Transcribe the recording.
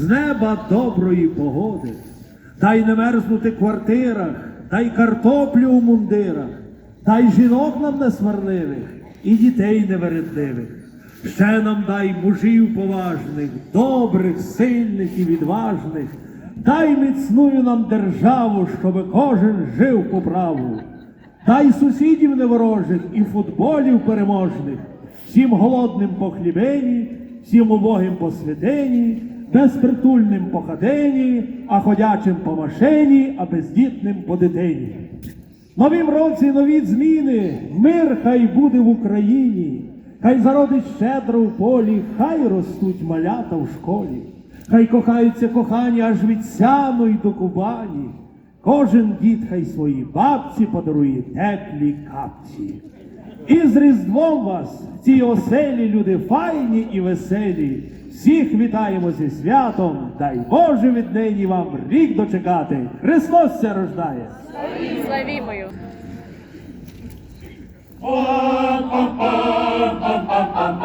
з неба доброї погоди, дай не мерзнути квартирах, дай картоплю у мундирах, дай жінок нам несварливих і дітей невередливих. Ще нам дай мужів поважних, добрих, сильних і відважних. Дай міцную нам державу, щоб кожен жив по праву. Дай сусідів неворожих і футболів переможних, всім голодним по хлібені, всім убогим по святині, безпритульним по хатині, а ходячим по машині, а бездітним по дитині. Новім році нові зміни, мир хай буде в Україні, хай зародить щедро в полі, хай ростуть малята в школі, хай кохаються кохані аж від сяну й до Кубані. Кожен дід хай своїй бабці подарує теплі капці. І з Різдвом вас, ці оселі, люди файні і веселі. Всіх вітаємо зі святом, дай Боже віднині вам рік дочекати. Христос ся рождає! Славімою. Пам-пам-пам.